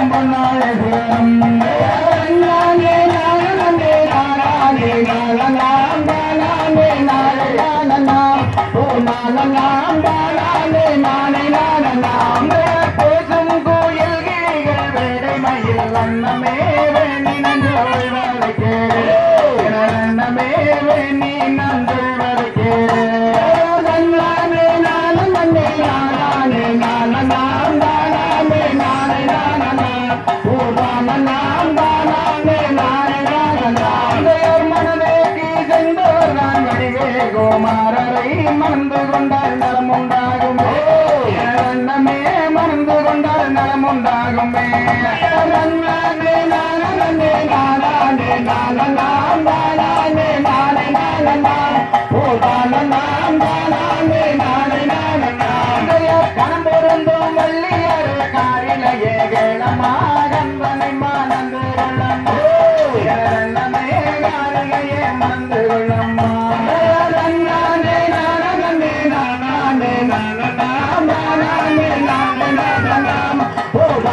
நாளே நாளே நாளே நாளே கோமாரரை மறந்து கொண்டால் நலம் உண்டாகுமே அண்ணமே மறந்து கொண்டால் நலம் உண்டாகுமே நன்னானே நானே நானே நானே நானே நானே நானே ஓ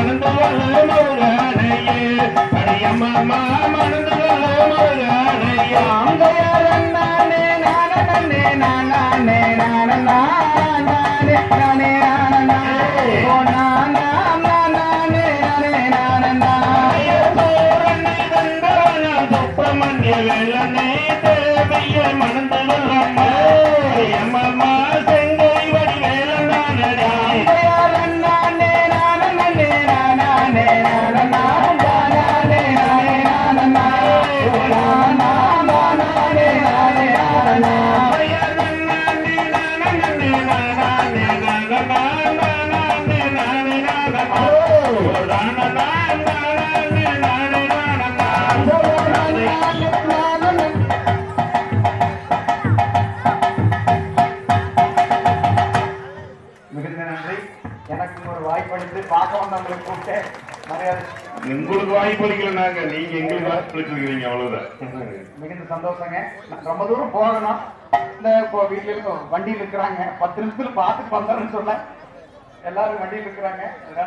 மணந்து கொள்ள மௌரானையே மணந்து கொள்ள மௌரானையே நானே நானே நானே நானே நானே நானே மிகுந்த நன்றி. எனக்கு ஒரு வாய்ப்பளித்து பார்க்க வந்தவங்களை கூப்பிட்டு மரியாதை உங்களுக்கு வாய்ப்பு அளிக்கல நாங்க நீங்க எங்களுக்கு வாய்ப்பு அளிச்சிருக்கீங்க அவ்வளவுதான். மிகுந்த சந்தோஷங்க. நான் ரொம்ப தூரம் போகணும். இந்த இப்போ வீட்டில் இருக்க வண்டியில் இருக்கிறாங்க. பத்து நிமிஷத்துல பார்த்துட்டு வந்தோம்னு சொல்ல. எல்லாரும் வண்டியில் இருக்கிறாங்க.